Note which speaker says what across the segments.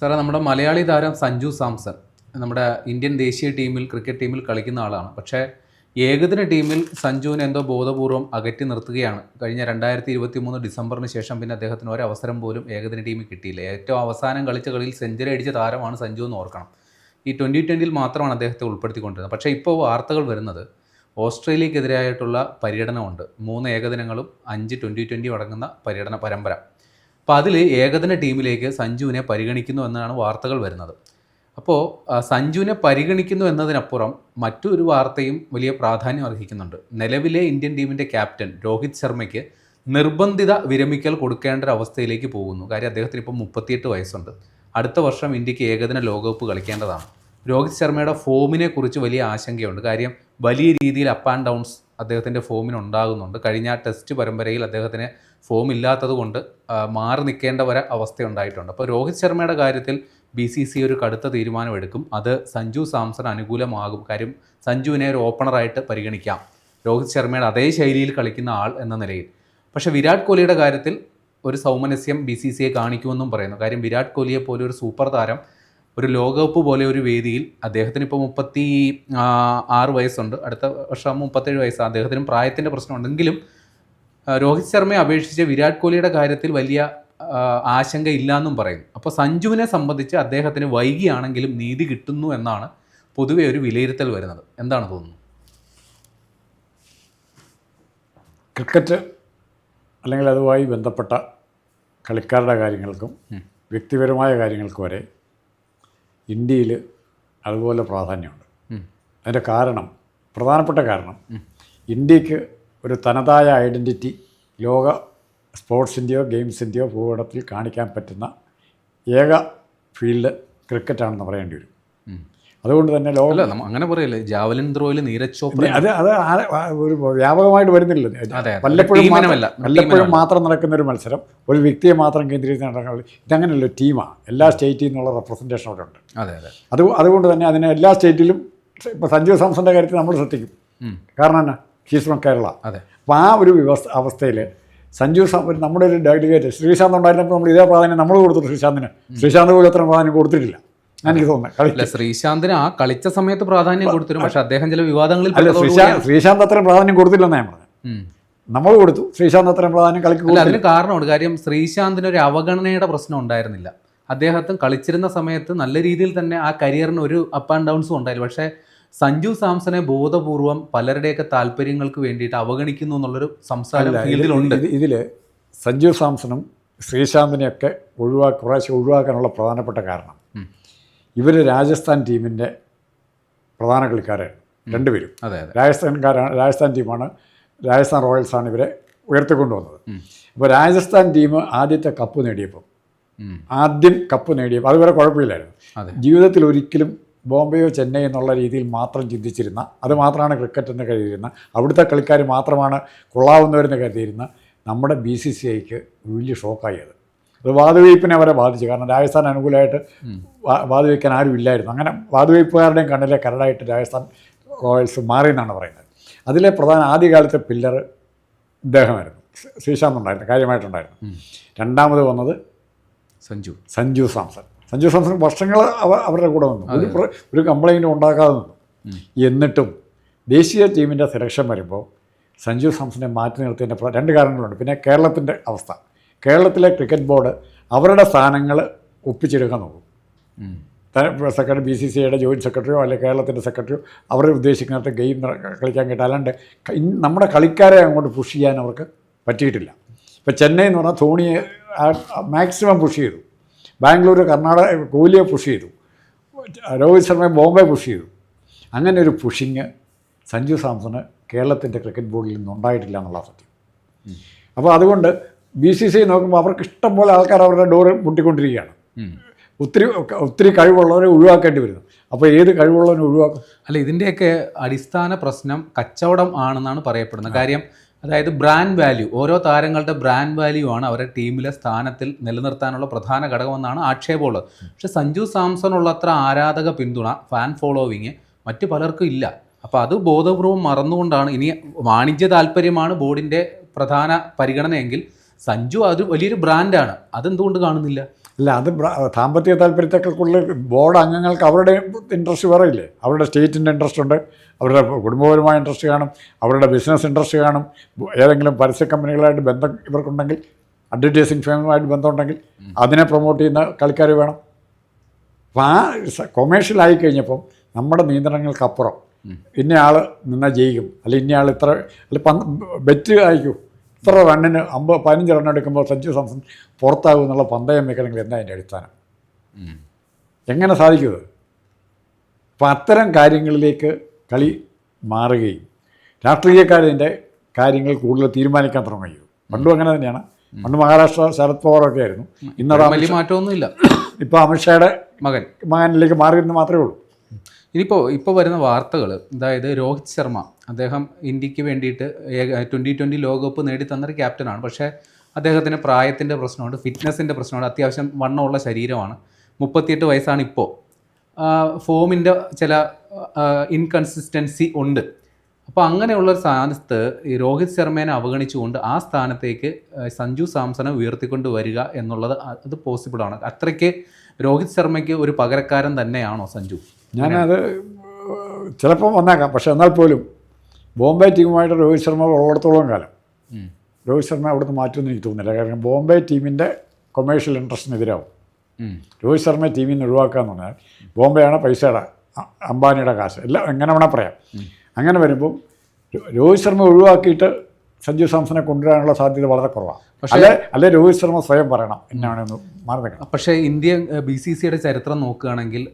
Speaker 1: സാറേ നമ്മുടെ മലയാളി താരം സഞ്ജു സാംസൺ നമ്മുടെ ഇന്ത്യൻ ദേശീയ ടീമിൽ ക്രിക്കറ്റ് ടീമിൽ കളിക്കുന്ന ആളാണ്. പക്ഷേ ഏകദിന ടീമിൽ സഞ്ജുവിനെ എന്തോ ബോധപൂർവം അകറ്റി നിർത്തുകയാണ്. കഴിഞ്ഞ രണ്ടായിരത്തി ഇരുപത്തി മൂന്ന് ഡിസംബറിന് ശേഷം പിന്നെ അദ്ദേഹത്തിന് ഒരവസരം പോലും ഏകദിന ടീമിൽ കിട്ടിയില്ല. ഏറ്റവും അവസാനം കളിച്ച കളിയിൽ സെഞ്ചുറി അടിച്ച താരമാണ് സഞ്ജു എന്ന് ഓർക്കണം. ഈ ട്വന്റി ട്വന്റിയിൽ മാത്രമാണ് അദ്ദേഹത്തെ ഉൾപ്പെടുത്തിക്കൊണ്ടിരുന്നത്. പക്ഷേ ഇപ്പോൾ വാർത്തകൾ വരുന്നത് ഓസ്ട്രേലിയക്കെതിരായിട്ടുള്ള പര്യടനമുണ്ട്. മൂന്ന് ഏകദിനങ്ങളും അഞ്ച് ട്വന്റി ട്വന്റി അടങ്ങുന്ന പര്യടന പരമ്പര. അപ്പോൾ അതിൽ ഏകദിന ടീമിലേക്ക് സഞ്ജുവിനെ പരിഗണിക്കുന്നു എന്നാണ് വാർത്തകൾ വരുന്നത്. അപ്പോൾ സഞ്ജുവിനെ പരിഗണിക്കുന്നു എന്നതിനപ്പുറം മറ്റൊരു വാർത്തയും വലിയ പ്രാധാന്യം അർഹിക്കുന്നുണ്ട്. നിലവിലെ ഇന്ത്യൻ ടീമിന്റെ ക്യാപ്റ്റൻ രോഹിത് ശർമ്മയ്ക്ക് നിർബന്ധിത വിരമിക്കൽ കൊടുക്കേണ്ട ഒരു അവസ്ഥയിലേക്ക് പോകുന്നു. കാര്യം അദ്ദേഹത്തിന് ഇപ്പോൾ മുപ്പത്തിയെട്ട് വയസ്സുണ്ട്. അടുത്ത വർഷം ഇന്ത്യയ്ക്ക് ഏകദിന ലോകകപ്പ് കളിക്കേണ്ടതാണ്. രോഹിത് ശർമ്മയുടെ ഫോമിനെ കുറിച്ച് വലിയ ആശങ്കയുണ്ട്. കാര്യം വലിയ രീതിയിൽ അപ്പ് ആൻഡ് ഡൗൺസ് അദ്ദേഹത്തിന്റെ ഫോമിന് ഉണ്ടാകുന്നുണ്ട്. കഴിഞ്ഞ ടെസ്റ്റ് പരമ്പരയിൽ അദ്ദേഹത്തിന് ഫോം ഇല്ലാത്തത് കൊണ്ട് ആ, മാറി നിൽക്കേണ്ട ഒരു അവസ്ഥ ഉണ്ടായിട്ടുണ്ട്. അപ്പോൾ രോഹിത് ശർമ്മയുടെ കാര്യത്തിൽ ബി സി സി ഒരു കടുത്ത തീരുമാനമെടുക്കും. അത് സഞ്ജു സാംസൺ അനുകൂലമാകും. കാര്യം സഞ്ജുവിനെ ഒരു ഓപ്പണറായിട്ട് പരിഗണിക്കാം. രോഹിത് ശർമ്മയുടെ അതേ ശൈലിയിൽ കളിക്കുന്ന ആൾ എന്ന നിലയിൽ. പക്ഷേ വിരാട് കോഹ്ലിയുടെ കാര്യത്തിൽ ഒരു സൗമനസ്യം ബി സി സിയെ കാണിക്കുമെന്നും പറയുന്നു. കാര്യം വിരാട് കോഹ്ലിയെ പോലെ ഒരു സൂപ്പർ താരം ഒരു ലോകകപ്പ് പോലെ ഒരു വേദിയിൽ അദ്ദേഹത്തിന് ഇപ്പോൾ മുപ്പത്തി ആറ് വയസ്സുണ്ട്. അടുത്ത വർഷം മുപ്പത്തേഴ് വയസ്സാണ്. അദ്ദേഹത്തിനും പ്രായത്തിന്റെ പ്രശ്നമുണ്ടെങ്കിലും രോഹിത് ശർമ്മയെ അപേക്ഷിച്ച് വിരാട് കോഹ്ലിയുടെ കാര്യത്തിൽ വലിയ ആശങ്ക ഇല്ലാന്നും പറയുന്നു. അപ്പോൾ സഞ്ജുവിനെ സംബന്ധിച്ച് അദ്ദേഹത്തിന് വൈകിയാണെങ്കിലും നീതി കിട്ടുന്നു എന്നാണ് പൊതുവെ ഒരു വിലയിരുത്തൽ വരുന്നത്. എന്താണ് തോന്നുന്നത്?
Speaker 2: ക്രിക്കറ്റ് അല്ലെങ്കിൽ അതുമായി ബന്ധപ്പെട്ട കളിക്കാരുടെ കാര്യങ്ങൾക്കും വ്യക്തിപരമായ കാര്യങ്ങൾക്കും വരെ ഇന്ത്യയിൽ അതുപോലെ പ്രാധാന്യമുണ്ട്. അതിന്റെ കാരണം പ്രധാനപ്പെട്ട കാരണം ഇന്ത്യയ്ക്ക് ഒരു തനതായ ഐഡന്റിറ്റി ലോക സ്പോർട്സിന്റെയോ ഗെയിംസിന്റെയോ ഭൂപടത്തിൽ കാണിക്കാൻ പറ്റുന്ന ഏക ഫീൽഡ് ക്രിക്കറ്റാണെന്ന് പറയേണ്ടി വരും. അതുകൊണ്ട് തന്നെ ലോക
Speaker 1: അങ്ങനെ പറയല്ലേ ജാവലിൻ ത്രോയിൽ നീരജ് ചോപ്ര
Speaker 2: അത് അത് ഒരു വ്യാപകമായിട്ട് വരുന്നില്ല. വല്ലപ്പോഴും വല്ലപ്പോഴും മാത്രം നടക്കുന്ന ഒരു മത്സരം ഒരു വ്യക്തിയെ മാത്രം കേന്ദ്രീകരിച്ച് നടക്കുന്ന ഇതങ്ങനെയല്ല ടീമാണ് എല്ലാ സ്റ്റേറ്റിൽ നിന്നുള്ള റെപ്രസെന്റേഷൻ അവിടെ ഉണ്ട്.
Speaker 1: അതെ അതെ.
Speaker 2: അത് അതുകൊണ്ട് തന്നെ അതിനെ എല്ലാ സ്റ്റേറ്റിലും ഇപ്പോൾ സഞ്ജു സാംസന്റെ കാര്യത്തിൽ നമ്മൾ ശ്രദ്ധിക്കും. കാരണം എന്നാ? ഹീസ് ഫ്രം കേരള
Speaker 1: അതെ.
Speaker 2: അപ്പോൾ ആ ഒരു വ്യവസ്ഥ അവസ്ഥയിൽ സഞ്ജു ഒരു നമ്മുടെ ഒരു ഡെലിഗേറ്റ് ശ്രീശാന്ത് ഉണ്ടായിരുന്നപ്പോൾ നമ്മൾ ഇതേ പ്രാധാന്യം നമ്മൾ കൊടുത്തു ശ്രീശാന്തിന്. ശ്രീശാന്ത് പോലും അത്ര പ്രാധാന്യം കൊടുത്തിട്ടില്ല. എനിക്ക് തോന്നുന്നത്
Speaker 1: ശ്രീശാന്തിന് ആ കളിച്ച സമയത്ത് പ്രാധാന്യം കൊടുത്തിരുന്നു. പക്ഷെ അദ്ദേഹം ചില വിവാദങ്ങളിൽ
Speaker 2: അല്ല ശ്രീശാന്ത് ശ്രീശാന്ത് അത്രയും പ്രാധാന്യം കൊടുത്തില്ലെന്നാണ് ഞാൻ പറഞ്ഞത്. നമ്മൾ കൊടുത്തു. ശ്രീശാന്ത് അത്രയും പ്രാധാന്യം കളിക്ക
Speaker 1: അല്ല
Speaker 2: കൊടുത്തില്ല.
Speaker 1: അതിന് കാരണമുണ്ട്. കാര്യം ശ്രീശാന്തിന് ഒരു അവഗണനയുടെ പ്രശ്നം ഉണ്ടായിരുന്നില്ല. അദ്ദേഹത്തും കളിച്ചിരുന്ന സമയത്ത് നല്ല രീതിയിൽ തന്നെ ആ കരിയറിന് ഒരു അപ്പ് ആൻഡ് ഡൗൺസും ഉണ്ടായിരുന്നു പക്ഷേ സഞ്ജു സാംസനെ ബോധപൂർവം പലരുടെയൊക്കെ താല്പര്യങ്ങൾക്ക് വേണ്ടിയിട്ട് അവഗണിക്കുന്നു എന്നുള്ളൊരു സംസാരം ഫീൽഡിലുണ്ട്.
Speaker 2: ഇത് ഇതിൽ സഞ്ജു സാംസണും ശ്രീശാന്തിനെയൊക്കെ ഒഴിവാ കുറേശ്ശെ ഒഴിവാക്കാനുള്ള പ്രധാനപ്പെട്ട കാരണം. ഇവർ രാജസ്ഥാൻ ടീമിന്റെ പ്രധാന കളിക്കാരാണ് രണ്ടുപേരും.
Speaker 1: അതെ
Speaker 2: രാജസ്ഥാൻകാരാണ് രാജസ്ഥാൻ ടീമാണ് രാജസ്ഥാൻ റോയൽസാണ് ഇവരെ ഉയർത്തിക്കൊണ്ടുവന്നത്. അപ്പോൾ രാജസ്ഥാൻ ടീം ആദ്യത്തെ കപ്പ് നേടിയപ്പോൾ ആദ്യം കപ്പ് നേടിയപ്പോൾ അതുവരെ കുഴപ്പമില്ലായിരുന്നു. ജീവിതത്തിൽ ഒരിക്കലും ബോംബെയോ ചെന്നൈ എന്നുള്ള രീതിയിൽ മാത്രം ചിന്തിച്ചിരുന്ന അത് മാത്രമാണ് ക്രിക്കറ്റ് എന്ന് കരുതിയിരുന്ന അവിടുത്തെ കളിക്കാർ മാത്രമാണ് കൊള്ളാവുന്നവരെന്ന് കരുതിയിരുന്ന നമ്മുടെ ബി സി സി ഐക്ക് വലിയ ഷോക്കായി അത് അത് വാതുവയ്പ്പിനെ അവരെ ബാധിച്ചു. കാരണം രാജസ്ഥാൻ അനുകൂലമായിട്ട് വാ- വാതുവയ്ക്കാൻ ആരും ഇല്ലായിരുന്നു. അങ്ങനെ വാതുവയ്പ്പുകാരുടെയും കണ്ണിലെ കരടായിട്ട് രാജസ്ഥാൻ റോയൽസ് മാറി എന്നാണ് പറയുന്നത്. അതിലെ പ്രധാന ആദ്യകാലത്തെ പില്ലർ ഇദ്ദേഹമായിരുന്നു. ശ്രീശാന്ത് ഉണ്ടായിരുന്നു കാര്യമായിട്ടുണ്ടായിരുന്നു. രണ്ടാമത് വന്നത്
Speaker 1: സഞ്ജു.
Speaker 2: സഞ്ജു സാംസൺ. സഞ്ജു സാംസൺ വർഷങ്ങൾ അവ- അവരുടെ കൂടെ വന്നു ഒരു ഒരു കംപ്ലൈന്റും ഉണ്ടാക്കാതെ നിന്നു. എന്നിട്ടും ദേശീയ ടീമിന്റെ സെലക്ഷൻ വരുമ്പോൾ സഞ്ജു സാംസനെ മാറ്റി നിർത്തിയതിന്റെ രണ്ട് കാരണങ്ങളുണ്ട്. പിന്നെ കേരളത്തിന്റെ അവസ്ഥ. കേരളത്തിലെ ക്രിക്കറ്റ് ബോർഡ് അവരുടെ സ്ഥാനങ്ങൾ ഒപ്പിച്ചെടുക്കാൻ നോക്കും. സെക്രട്ടറി ബി സി സി ഐയുടെ ജോയിന്റ് സെക്രട്ടറിയോ അല്ലെങ്കിൽ കേരളത്തിന്റെ സെക്രട്ടറിയോ അവർ ഉദ്ദേശിക്കുന്നിടത്ത് ഗെയിം കളിക്കാൻ കിട്ടുക അല്ലാണ്ട് നമ്മുടെ കളിക്കാരെ അങ്ങോട്ട് പുഷ് ചെയ്യാൻ അവർക്ക് പറ്റിയിട്ടില്ല. ഇപ്പോൾ ചെന്നൈ എന്ന് പറഞ്ഞാൽ ധോണിയെ മാക്സിമം പുഷ് ചെയ്തു. ബാംഗ്ലൂർ കർണാടക കോഹ്ലിയെ പുഷ് ചെയ്തു. രോഹിത് ശർമ്മയെ ബോംബെ പുഷ് ചെയ്തു. അങ്ങനെ ഒരു പുഷിങ് സഞ്ജു സാംസണ് കേരളത്തിന്റെ ക്രിക്കറ്റ് ബോർഡിൽ നിന്നുണ്ടായിട്ടില്ല എന്നുള്ള സത്യം. അപ്പോൾ അതുകൊണ്ട് ബി സി സി നോക്കുമ്പോൾ അവർക്ക് ഇഷ്ടം പോലെ ആൾക്കാർ അവരുടെ ഡോറ് മുട്ടിക്കൊണ്ടിരിക്കുകയാണ്. ഒത്തിരി ഒത്തിരി കഴിവുള്ളവരെ ഒഴിവാക്കേണ്ടി വരുന്നു. അപ്പോൾ ഏത് കഴിവുള്ളവരെ ഒഴിവാക്കും?
Speaker 1: അല്ല ഇതിന്റെയൊക്കെ അടിസ്ഥാന പ്രശ്നം കച്ചവടം ആണെന്നാണ് പറയപ്പെടുന്നത്. കാര്യം അതായത് ബ്രാൻഡ് വാല്യൂ ഓരോ താരങ്ങളുടെ ബ്രാൻഡ് വാല്യൂ ആണ് അവരുടെ ടീമിലെ സ്ഥാനത്തിൽ നിലനിർത്താനുള്ള പ്രധാന ഘടകമെന്നാണ് ആക്ഷേപമുള്ളത്. പക്ഷെ സഞ്ജു സാംസൺ ഉള്ള അത്ര ആരാധക പിന്തുണ ഫാൻ ഫോളോവിങ് മറ്റ് പലർക്കും ഇല്ല. അപ്പോൾ അത് ബോധപൂർവം മറന്നുകൊണ്ടാണ് ഇനി വാണിജ്യ താല്പര്യമാണ് ബോർഡിന്റെ പ്രധാന പരിഗണനയെങ്കിൽ സഞ്ജു അത് വലിയൊരു ബ്രാൻഡാണ്. അതെന്തുകൊണ്ട് കാണുന്നില്ല?
Speaker 2: അല്ല അത് സാമ്പത്തിക താല്പര്യത്തെക്കുള്ള ബോർഡ് അംഗങ്ങൾക്ക് അവരുടെ ഇൻട്രസ്റ്റ് വേറെ ഇല്ലേ? അവരുടെ സ്റ്റേറ്റിന്റെ ഇൻട്രസ്റ്റ് ഉണ്ട് അവരുടെ കുടുംബപരമായ ഇൻട്രസ്റ്റ് കാണും അവരുടെ ബിസിനസ് ഇൻട്രസ്റ്റ് കാണും ഏതെങ്കിലും പരസ്യ കമ്പനികളായിട്ട് ബന്ധം ഇവർക്കുണ്ടെങ്കിൽ അഡ്വർടൈസിങ് ഫേമുമായിട്ട് ബന്ധമുണ്ടെങ്കിൽ അതിനെ പ്രൊമോട്ട് ചെയ്യുന്ന കളിക്കാർ വേണം. അപ്പോൾ ആ കൊമേഴ്ഷ്യലായി കഴിഞ്ഞപ്പം നമ്മുടെ നിയന്ത്രണങ്ങൾക്കപ്പുറം ഇന്നയാൾ നിന്നാൽ ജയിക്കും അല്ല ഇന്നയാൾ ഇത്ര അല്ല പങ്ക് ബെറ്റ് അയക്കൂ ഇത്ര റണ്ണിന് അമ്പത് പതിനഞ്ച് റൺ എടുക്കുമ്പോൾ സഞ്ജു സാംസൺ പുറത്താകും എന്നുള്ള പന്തയം വെക്കണമെങ്കിൽ എന്താ അതിന്റെ അടിസ്ഥാനം? എങ്ങനെ സാധിക്കും അത് അപ്പം അത്തരം കാര്യങ്ങളിലേക്ക് കളി മാറുകയും രാഷ്ട്രീയക്കാരതിന്റെ കാര്യങ്ങൾ കൂടുതൽ തീരുമാനിക്കാൻ തുടങ്ങുകയും. പണ്ടും അങ്ങനെ തന്നെയാണ്. പണ്ട് മഹാരാഷ്ട്ര ശരത് പവാറൊക്കെ ആയിരുന്നു. ഇന്നത്
Speaker 1: വലിയ മാറ്റമൊന്നുമില്ല.
Speaker 2: ഇപ്പോൾ അമിത്ഷായുടെ
Speaker 1: മകൻ.
Speaker 2: മകനിലേക്ക് മാറിയെന്ന് മാത്രമേ ഉള്ളൂ.
Speaker 1: ഇനിയിപ്പോൾ ഇപ്പോൾ വരുന്ന വാർത്തകൾ അതായത് രോഹിത് ശർമ്മ അദ്ദേഹം ഇന്ത്യയ്ക്ക് വേണ്ടിയിട്ട് ട്വന്റി ട്വന്റി ലോകകപ്പ് നേടിത്തന്നൊരു ക്യാപ്റ്റനാണ്. പക്ഷേ അദ്ദേഹത്തിന് പ്രായത്തിന്റെ പ്രശ്നമുണ്ട് ഫിറ്റ്നസിന്റെ പ്രശ്നമുണ്ട് അത്യാവശ്യം വണ്ണമുള്ള ശരീരമാണ്. മുപ്പത്തിയെട്ട് വയസ്സാണ് ഇപ്പോൾ ഫോമിന്റെ ചില ഇൻകൺസിസ്റ്റൻസി ഉണ്ട്. അപ്പോൾ അങ്ങനെയുള്ള ഒരു സ്ഥാനത്ത് ഈ രോഹിത് ശർമ്മേനെ അവഗണിച്ചുകൊണ്ട് ആ സ്ഥാനത്തേക്ക് സഞ്ജു സാംസനെ ഉയർത്തിക്കൊണ്ട് വരിക എന്നുള്ളത് അത് പോസിബിളാണ് അത്രയ്ക്ക് രോഹിത് ശർമ്മയ്ക്ക് ഒരു പകരക്കാരൻ തന്നെയാണോ സഞ്ജു?
Speaker 2: ഞാനത് ചിലപ്പം വന്നേക്കാം. പക്ഷെ എന്നാൽ പോലും ബോംബെ ടീമുമായിട്ട് രോഹിത് ശർമ്മ ഉള്ളിടത്തോളം കാലം. രോഹിത് ശർമ്മ അവിടുന്ന് മാറ്റുമെന്ന് എനിക്ക് തോന്നുന്നില്ല. കാരണം ബോംബെ ടീമിന്റെ കൊമേഴ്ഷ്യൽ ഇൻട്രസ്റ്റിനെതിരാവും. രോഹിത് ശർമ്മ ടീമിൽ നിന്ന് ഒഴിവാക്കുക എന്ന് പറഞ്ഞാൽ ബോംബെയാണ് പൈസയുടെ അംബാനിയുടെ കാശ്. എല്ലാം എങ്ങനെ വേണേൽ പറയാം. അങ്ങനെ വരുമ്പോൾ രോഹിത് ശർമ്മ ഒഴിവാക്കിയിട്ട് സഞ്ജു സാംസനെ കൊണ്ടുവരാനുള്ള സാധ്യത വളരെ കുറവാണ്.
Speaker 1: പക്ഷേ-
Speaker 2: അല്ലെ രോഹിത് ശർമ്മ സ്വയം പറയണം. എന്നാണ് മാറി നിൽക്കണം
Speaker 1: പക്ഷേ ഇന്ത്യ ബി സി സിയുടെ ചരിത്രം നോക്കുകയാണെങ്കിൽ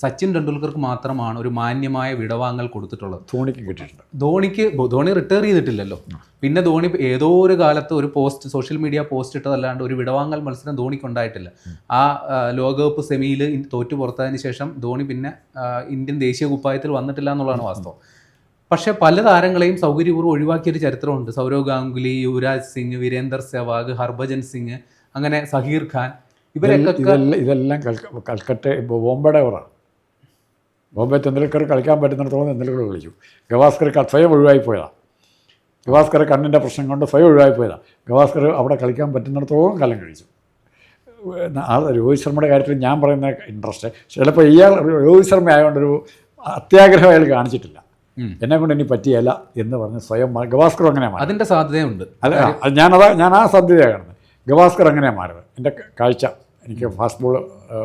Speaker 1: സച്ചിൻ ടെണ്ടുൽക്കർക്ക് മാത്രമാണ് ഒരു മാന്യമായ വിടവാങ്ങൽ കൊടുത്തിട്ടുള്ളത്.
Speaker 2: ധോണിക്ക് കിട്ടിയിട്ടുണ്ട്.
Speaker 1: ധോണിക്ക് ധോണി റിട്ടയർ ചെയ്തിട്ടില്ലല്ലോ. പിന്നെ ധോണി ഏതോ ഒരു കാലത്ത് ഒരു പോസ്റ്റ് സോഷ്യൽ മീഡിയ പോസ്റ്റ് ഇട്ടതല്ലാണ്ട് ഒരു വിടവാങ്ങൽ മത്സരം ധോണിക്ക് ഉണ്ടായിട്ടില്ല ആ ലോകകപ്പ് സെമിയിൽ തോറ്റു പുറത്തതിന് ശേഷം ധോണി പിന്നെ ഇന്ത്യൻ ദേശീയ കുപ്പായത്തിൽ വന്നിട്ടില്ല എന്നുള്ളതാണ് വാസ്തവം. പക്ഷേ പല താരങ്ങളെയും സൗകര്യപൂർവം ഒഴിവാക്കിയൊരു ചരിത്രമുണ്ട്. സൗരവ് ഗാംഗുലി യുവരാജ് സിംഗ് വീരേന്ദർ സെവാഗ് ഹർഭജൻ സിംഗ് അങ്ങനെ സഹീർ ഖാൻ ഇവരൊക്കെ
Speaker 2: ഇതെല്ലാം കൽക്കട്ടെ കൽക്ക കൽക്കട്ട ബോംബെയുടെ ഓവറാണ് ബോംബെ തെന്തുൽക്കർ കളിക്കാൻ പറ്റുന്നിടത്തോളം തെന്തുൽക്കർ കളിച്ചു. ഗവാസ്കർ സ്വയം ഒഴിവായി പോയതാണ് ഗവാസ്കർ കണ്ണിന്റെ പ്രശ്നം കൊണ്ട് സ്വയം ഒഴിവായി പോയതാണ് ഗവാസ്കർ അവിടെ കളിക്കാൻ പറ്റുന്നിടത്തോളം കാലം കഴിച്ചു. ആ രോഹിത് ശർമ്മയുടെ കാര്യത്തിൽ ഞാൻ പറയുന്ന ഇൻട്രസ്റ്റ് ചിലപ്പോൾ ഇയാൾ രോഹിത് ശർമ്മ ആയതുകൊണ്ടൊരു അത്യാഗ്രഹം അയാൾ കാണിച്ചിട്ടില്ല. എന്നെ കൊണ്ട് ഇനി പറ്റിയല്ല എന്ന് പറഞ്ഞ് സ്വയം ഗവാസ്കർ അങ്ങനെ മാറി.
Speaker 1: അതിന്റെ സാധ്യതയുണ്ട്.
Speaker 2: അല്ല ഞാനതാ ഞാൻ ആ സാധ്യതയാണ് കാണുന്നത്. ഗവാസ്കർ അങ്ങനെയാണ് മാറുന്നത് എന്റെ കാഴ്ച. എനിക്ക് ഫാസ്റ്റ് ബോൾ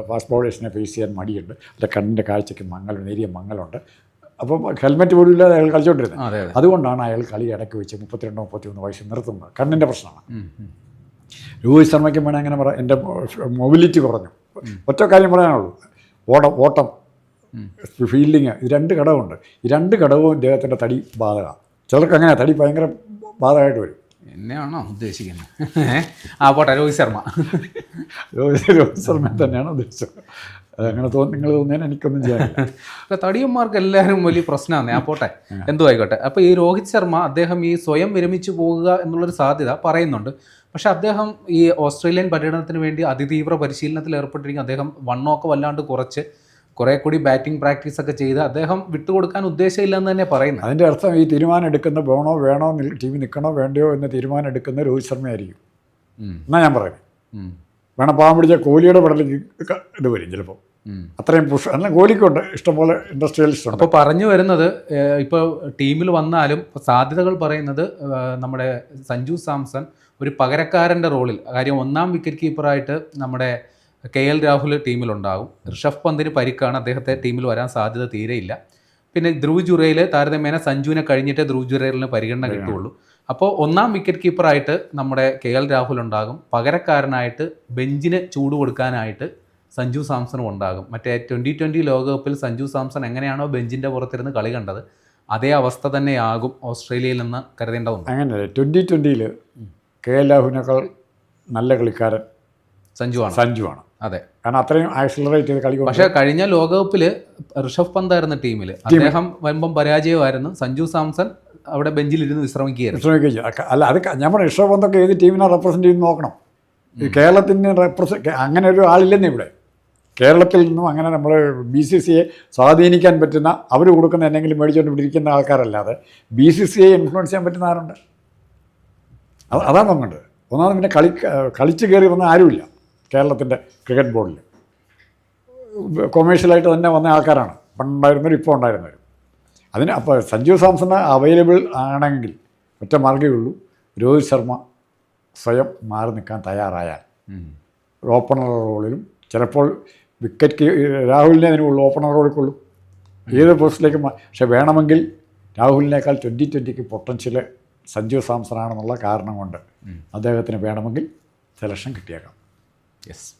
Speaker 2: ഫാസ്റ്റ് ബോളേഴ്സിനെ ഫേസ് ചെയ്യാൻ മടിയുണ്ട്. അല്ല കണ്ണിന്റെ കാഴ്ചയ്ക്ക് മങ്ങൽ നേരിയ മങ്ങലുണ്ട്. അപ്പം ഹെൽമെറ്റ് പോലും ഇല്ലാതെ അയാൾ കളിച്ചുകൊണ്ടിരുന്നത്
Speaker 1: അതെ അതെ.
Speaker 2: അതുകൊണ്ടാണ് അയാൾ കളി ഇടയ്ക്ക് വെച്ച് മുപ്പത്തിരണ്ടോ മുപ്പത്തിമൂന്ന് വയസ്സ് നിർത്തുന്നത്. കണ്ണിന്റെ പ്രശ്നമാണ്. രോഹിത് ശർമ്മയ്ക്കും വേണേൽ അങ്ങനെ പറയാം എന്റെ മൊബിലിറ്റി കുറഞ്ഞു. ഒറ്റ കാര്യം പറയാനുള്ളൂ. ഓടം ഓട്ടം. ഫീൽഡിങ് ഇത് രണ്ട് ഘടകമുണ്ട്. ഈ രണ്ട് ഘടകവും ഇദ്ദേഹത്തിന്റെ തടി ബാധകമാണ്. ചിലർക്ക് അങ്ങനെ തടി ഭയങ്കര ബാധകമായിട്ട് വരും.
Speaker 1: എന്നെയാണോ ഉദ്ദേശിക്കുന്നത്? ആ പോട്ടെ രോഹിത് ശർമ്മ.
Speaker 2: രോഹിത് രോഹിത് ശർമ്മ തന്നെയാണ് ഉദ്ദേശിച്ചത്. അതങ്ങനെ തോന്നി നിങ്ങൾ തോന്നിയാൽ എനിക്കൊന്നും ചെയ്യാനില്ല.
Speaker 1: തടിയന്മാർക്ക് എല്ലാവരും വലിയ പ്രശ്നമാണ്. ആ പോട്ടെ എന്തോ ആയിക്കോട്ടെ അപ്പോൾ ഈ രോഹിത് ശർമ്മ അദ്ദേഹം ഈ സ്വയം വിരമിച്ചു പോകുക എന്നുള്ളൊരു സാധ്യത പറയുന്നുണ്ട്. പക്ഷേ അദ്ദേഹം ഈ ഓസ്ട്രേലിയൻ പര്യടനത്തിന് വേണ്ടി അതിതീവ്ര പരിശീലനത്തിൽ ഏർപ്പെട്ടിരിക്കും അദ്ദേഹം വണ്ണമൊക്കെ വല്ലാണ്ട് കുറച്ച് കുറേ കൂടി ബാറ്റിംഗ് പ്രാക്ടീസ് ഒക്കെ ചെയ്ത് അദ്ദേഹം വിട്ടുകൊടുക്കാൻ ഉദ്ദേശമില്ലെന്ന് തന്നെ പറയുന്നു.
Speaker 2: അതിന്റെ അർത്ഥം ഈ തീരുമാനം എടുക്കുന്ന വേണോ വേണോ ടീമിൽ നിൽക്കണോ വേണ്ടയോ എന്ന് തീരുമാനം എടുക്കുന്ന രോഹിത് ശർമ്മയായിരിക്കും. എന്നാ ഞാൻ പറയുന്നത് വേണം പാവം പിടിച്ച കോഹ്ലിയുടെ പടലേക്ക് ഇത് വരും ചിലപ്പോൾ. അത്രയും പുഷ് എന്നാൽ കോഹ്ലിക്കുണ്ട്. ഇഷ്ടംപോലെ ഇൻഡസ്ട്രിയലിസ്റ്റ്
Speaker 1: അപ്പോൾ പറഞ്ഞു വരുന്നത് ഇപ്പോൾ ടീമിൽ വന്നാലും സാധ്യതകൾ പറയുന്നത് നമ്മുടെ സഞ്ജു സാംസൺ ഒരു പകരക്കാരന്റെ റോളിൽ കാര്യം ഒന്നാം വിക്കറ്റ് കീപ്പറായിട്ട് നമ്മുടെ കെ എൽ രാഹുൽ ടീമിലുണ്ടാകും ഋഷഭ് പന്തിന് പരിക്കാണ് അദ്ദേഹത്തെ ടീമിൽ വരാൻ സാധ്യത തീരെയില്ല. പിന്നെ ധ്രുവ് ജുറയിൽ താരതമ്യേന സഞ്ജുവിനെ കഴിഞ്ഞിട്ട് ധ്രുവ് ജുറേലിന് പരിഗണന കിട്ടുള്ളൂ അപ്പോൾ ഒന്നാം വിക്കറ്റ് കീപ്പറായിട്ട് നമ്മുടെ കെ എൽ രാഹുൽ ഉണ്ടാകും. പകരക്കാരനായിട്ട് ബെഞ്ചിന് ചൂട് കൊടുക്കാനായിട്ട് സഞ്ജു സാംസണും ഉണ്ടാകും. മറ്റേ ട്വന്റി ട്വന്റി ലോകകപ്പിൽ സഞ്ജു സാംസൺ എങ്ങനെയാണോ ബെഞ്ചിന്റെ പുറത്തിരുന്ന് കളി കണ്ടത് അതേ അവസ്ഥ തന്നെയാകും ഓസ്ട്രേലിയയിൽ നിന്ന് കരുതേണ്ടതുണ്ട്.
Speaker 2: അങ്ങനെ ട്വന്റി ട്വന്റിയിൽ കെ എൽ രാഹുവിനേക്കാൾ നല്ല കളിക്കാരൻ
Speaker 1: സഞ്ജു ആണ്
Speaker 2: സഞ്ജുവാണ്.
Speaker 1: അതെ.
Speaker 2: കാരണം അത്രയും ആക്സിലറേറ്റ് ചെയ്ത് കളി
Speaker 1: പക്ഷേ കഴിഞ്ഞ ലോകകപ്പിൽ ഋഷഭ് പന്ത് ആയിരുന്ന ടീമിൽ അദ്ദേഹം വരുമ്പം പരാജയമായിരുന്നു. സഞ്ജു സാംസൺ അവിടെ ബെഞ്ചിലിരുന്ന് വിശ്രമിക്കുകയായിരുന്നു.
Speaker 2: വിശ്രമിക്കുക അല്ല അത് ഞാൻ പറഞ്ഞു ഋഷഭ് പന്തൊക്കെ ഏത് ടീമിനെ റെപ്രസെന്റ് ചെയ്ത് നോക്കണം. കേരളത്തിന് റെപ്രസെ അങ്ങനെ ഒരു ആളില്ലെന്നേ ഇവിടെ. കേരളത്തിൽ നിന്നും അങ്ങനെ നമ്മൾ ബി സി സിയെ സ്വാധീനിക്കാൻ പറ്റുന്ന അവർ കൊടുക്കുന്ന എന്തെങ്കിലും മേടിച്ചുകൊണ്ട് ഇവിടെ ഇരിക്കുന്ന ആൾക്കാരല്ലാതെ ബി സി സിയെ ഇൻഫ്ലുവൻസ് ചെയ്യാൻ പറ്റുന്ന ആരുണ്ട്? അത് അതാണ് നോക്കേണ്ടത് ഒന്നാമത് പിന്നെ കളി കളിച്ച് കയറി വന്ന ആരുമില്ല. കേരളത്തിന്റെ ക്രിക്കറ്റ് ബോർഡിൽ. കൊമേഴ്ഷ്യലായിട്ട് തന്നെ വന്ന ആൾക്കാരാണ്. പണ്ടുണ്ടായിരുന്നവർ ഇപ്പോൾ ഉണ്ടായിരുന്നവർ അതിന് അപ്പോൾ സഞ്ജു സാംസണ് അവൈലബിൾ ആണെങ്കിൽ ഒറ്റ മാർഗമേ ഉള്ളൂ. രോഹിത് ശർമ്മ സ്വയം മാറി നിൽക്കാൻ തയ്യാറായാൽ. ഓപ്പണർ റോളിലും ചിലപ്പോൾ വിക്കറ്റ് രാഹുലിനെ അതിനുള്ള ഓപ്പണർ റോളിൽ കൊള്ളും ഏത് പോസ്റ്റിലേക്ക് പക്ഷേ പക്ഷെ വേണമെങ്കിൽ രാഹുലിനേക്കാൾ ട്വന്റി ട്വന്റിക്ക് പൊട്ടൻഷ്യൽ സഞ്ജു സാംസൺ ആണെന്നുള്ള കാരണം കൊണ്ട് അദ്ദേഹത്തിന് വേണമെങ്കിൽ സെലക്ഷൻ കിട്ടിയേക്കാം.
Speaker 1: Yes.